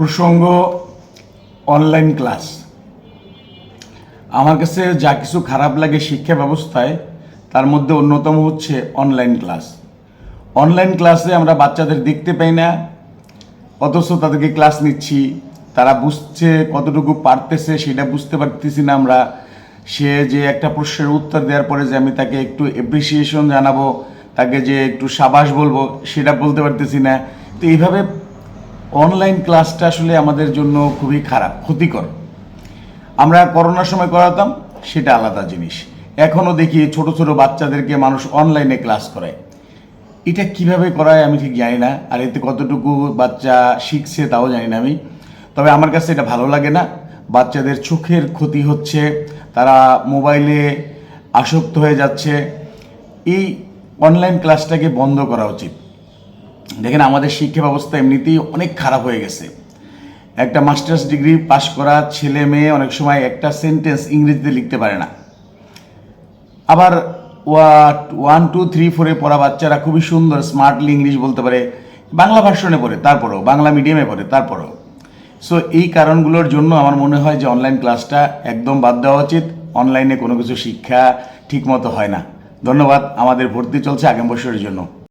প্রসঙ্গ online class আমার কাছে যা কিছু খারাপ লাগে শিক্ষা ব্যবস্থায়, তার মধ্যে অন্যতম হচ্ছে অনলাইন ক্লাস অনলাইন ক্লাসে আমরা বাচ্চাদের দেখতে পাই না, অথচ তাদেরকে ক্লাস নিচ্ছি। তারা বুঝছে কতটুকু পারতেছে, সেটা বুঝতে পারতেছি না আমরা। সে যে একটা প্রশ্নের উত্তর দেওয়ার পরে যে আমি তাকে একটু এপ্রিসিয়েশন জানাব, তাকে যে একটু সাবাস বলব, সেটা বলতে পারতেছি না। তো এইভাবে অনলাইন ক্লাসটা আসলে আমাদের জন্য খুবই খারাপ, ক্ষতিকর। আমরা করোনার সময় করাতাম, সেটা আলাদা জিনিস। এখনও দেখি ছোট ছোট বাচ্চাদেরকে মানুষ অনলাইনে ক্লাস করায়। এটা কীভাবে করায় আমি ঠিক জানি না, আর এতে কতটুকু বাচ্চা শিখছে তাও জানি না আমি। তবে আমার কাছে এটা ভালো লাগে না। বাচ্চাদের চোখের ক্ষতি হচ্ছে, তারা মোবাইলে আসক্ত হয়ে যাচ্ছে। এই অনলাইন ক্লাসটাকে বন্ধ করা উচিত। দেখেন আমাদের শিক্ষা ব্যবস্থা এমনিতেই অনেক খারাপ হয়ে গেছে। একটা মাস্টার্স ডিগ্রি পাশ করা ছেলে মেয়ে অনেক সময় একটা সেন্টেন্স ইংরেজিতে লিখতে পারে না। আবার ওয়ান টু থ্রি ফোরে পড়া বাচ্চারা খুবই সুন্দর স্মার্টলি ইংলিশ বলতে পারে, বাংলা ভার্সনে পড়ে, তারপরও, বাংলা মিডিয়ামে পড়ে, তারপরও। সো এই কারণগুলোর জন্য আমার মনে হয় যে অনলাইন ক্লাসটা একদম বাদ দেওয়া উচিত অনলাইনে কোনো কিছু শিক্ষা ঠিকমতো হয় না। ধন্যবাদ, আমাদের ভর্তি চলছে আগামী বছরের জন্য।